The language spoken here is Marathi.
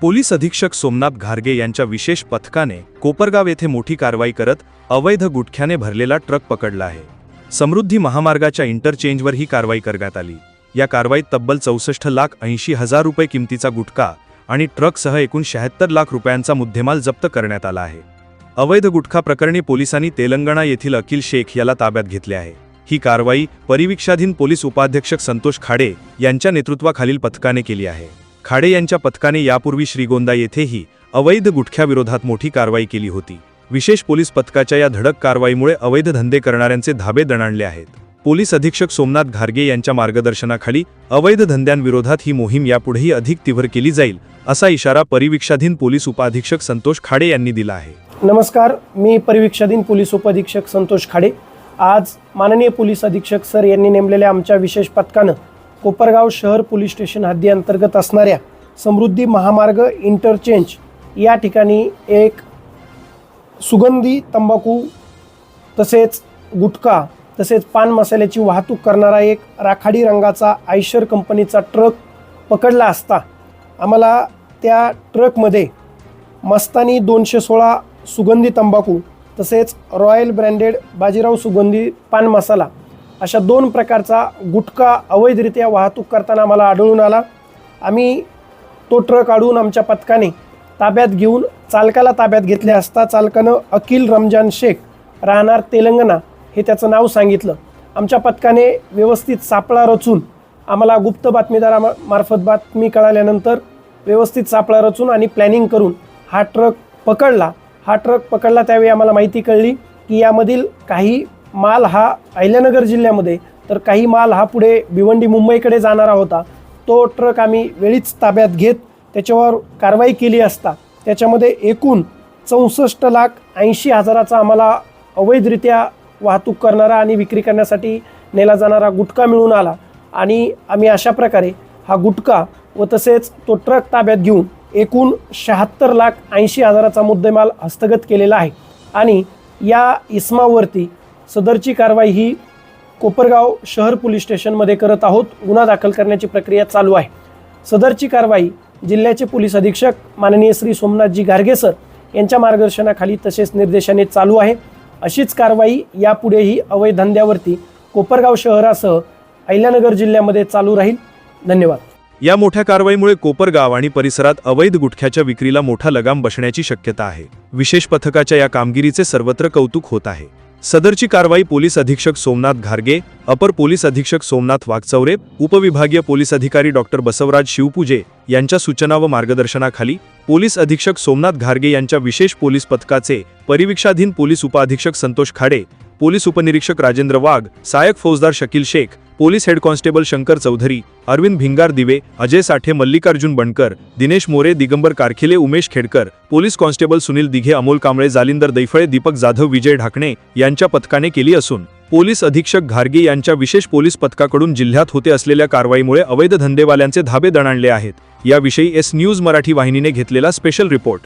पोलीस अधीक्षक सोमनाथ घारगे यांच्या विशेष पथकाने कोपरगाव येथे मोठी कारवाई करत अवैध गुटख्याने भरलेला ट्रक पकडला आहे. समृद्धी महामार्गाच्या इंटरचेंजवर ही कारवाई करण्यात आली. या कारवाईत तब्बल चौसष्ट लाख ऐंशी हजार रुपये किमतीचा गुटखा आणि ट्रकसह एकूण शहात्तर लाख रुपयांचा मुद्देमाल जप्त करण्यात आला आहे. अवैध गुटखा प्रकरणी पोलिसांनी तेलंगणा येथील अखिल शेख याला ताब्यात घेतले आहे. ही कारवाई परिवीक्षाधीन पोलीस उपाध्यक्षक संतोष खाडे यांच्या नेतृत्वाखालील पथकाने केली आहे. खाडे यांच्या पथकाने यापूर्वी श्रीगोंदा येथेही अवैध गुटख्याविरोधात मोठी कारवाई केली होती. विशेष पोलीस पथकाच्या या धडक कारवाईमुळे अवैध धंदे करणाऱ्यांचे धाबे दणाणले आहेत. पोलीस अधीक्षक सोमनाथ घारगे यांच्या मार्गदर्शनाखाली अवैध धंद्यांविरोधात ही मोहीम यापुढेही अधिक तीव्र केली जाईल असा इशारा परिवीक्षाधीन पोलीस उपाधीक्षक संतोष खाडे यांनी दिला आहे. नमस्कार मी परिवीक्षाधीन पोलीस उपाधीक्षक संतोष खाडे. आज माननीय पोलीस अधीक्षक सर यांनी नेमलेल्या आमच्या विशेष पथकानं कोपरगाव शहर पोलीस स्टेशन हद्दी अंतर्गत असणाऱ्या समृद्धी महामार्ग इंटरचेंज या ठिकाणी एक सुगंधी तंबाखू तसेच गुटखा तसेच पान मसाल्याची वाहतूक करणारा एक राखाडी रंगाचा आयशर कंपनीचा ट्रक पकडला असता आम्हाला त्या ट्रकमध्ये मस्तानी दोनशे सोळा सुगंधी तंबाखू तसेच रॉयल ब्रँडेड बाजीराव सुगंधी पान मसाला अशा दोन प्रकारचा गुटखा अवैधरित्या वाहतूक करताना आम्हाला आढळून आला. आम्ही तो ट्रक आढून आमच्या पथकाने ताब्यात घेऊन चालकाला ताब्यात घेतले असता चालकानं अखिल रमजान शेख राहणार तेलंगणा हे त्याचं नाव सांगितलं. आमच्या पथकाने व्यवस्थित सापळा रचून आम्हाला गुप्त बातमीदारामार्फत बातमी कळाल्यानंतर व्यवस्थित सापळा रचून आणि प्लॅनिंग करून हा ट्रक पकडला. हा ट्रक पकडला त्यावेळी आम्हाला माहिती कळली की यामधील काही माल हा अहिल्यानगर जिल्ह्यामध्ये तर काही माल हा पुढे भिवंडी मुंबईकडे जाणारा होता. तो ट्रक आम्ही वेळीच ताब्यात घेत त्याच्यावर कारवाई केली असता. त्याच्यामध्ये एकूण चौसष्ट लाख ऐंशी हजाराचा आम्हाला अवैधरित्या वाहतूक करणारा आणि विक्री करण्यासाठी नेला जाणारा गुटखा मिळून आला. आणि आम्ही अशा प्रकारे हा गुटखा व तसेच तो ट्रक ताब्यात घेऊन एकूण शहात्तर लाख ऐंशी हजाराचा मुद्देमाल हस्तगत केलेला आहे. आणि या इस्मावरती सदरची कारवाई ही कोपरगाव शहर पोलीस स्टेशनमध्ये करत आहोत. गुन्हा दाखल करण्याची प्रक्रिया चालू आहे. सदरची कारवाई जिल्ह्याचे पोलीस अधीक्षक माननीय श्री सोमनाथजी गारगे सर यांच्या मार्गदर्शनाखाली तसेच निर्देशाने चालू आहे. अशीच कारवाई यापुढेही अवैध धंद्यावरती कोपरगाव शहरासह अहिल्यानगर जिल्ह्यामध्ये चालू राहील. धन्यवाद. या मोठ्या कारवाईमुळे कोपरगाव आणि परिसरात अवैध गुटख्याच्या विक्रीला मोठा लगाम बसण्याची शक्यता आहे. विशेष पथकाच्या या कामगिरीचे सर्वत्र कौतुक होत आहे. सदरची कारवाई पोलीस अधीक्षक सोमनाथ घारगे अपर पोलीस अधीक्षक सोमनाथ वाघचौरे उपविभागीय पोलीस अधिकारी डॉक्टर बसवराज शिवपूजे यांच्या सूचना व मार्गदर्शनाखाली पोलीस अधीक्षक सोमनाथ घारगे यांच्या विशेष पोलीस पथकाचे परिवीक्षाधीन पोलीस उपअधीक्षक संतोष खाडे पोलीस उपनिरीक्षक राजेंद्र वाघ सहायक फौजदार Shakeel Shaikh police head constable Shankar Chaudhari Arvind Bhingardive Ajay Sathe Mallikarjun Bankar Dinesh More Digambar Karkhile Umesh Khedkar police constable Sunil Dighe Amol Kamble Jalinder Daiphale Deepak Jadhav Vijay Dhakane यांच्या पथकाने केली असून पोलीस अधीक्षक घारगे यांच्या विशेष पोलीस पथकाकडून जिल्ह्यात होते असलेल्या कारवाईमुळे अवैध धंदेवाल्यांचे धाबे दणाणले आहेत. याविषयी एस न्यूज मराठी वाहिनीने घेतलेला स्पेशल रिपोर्ट.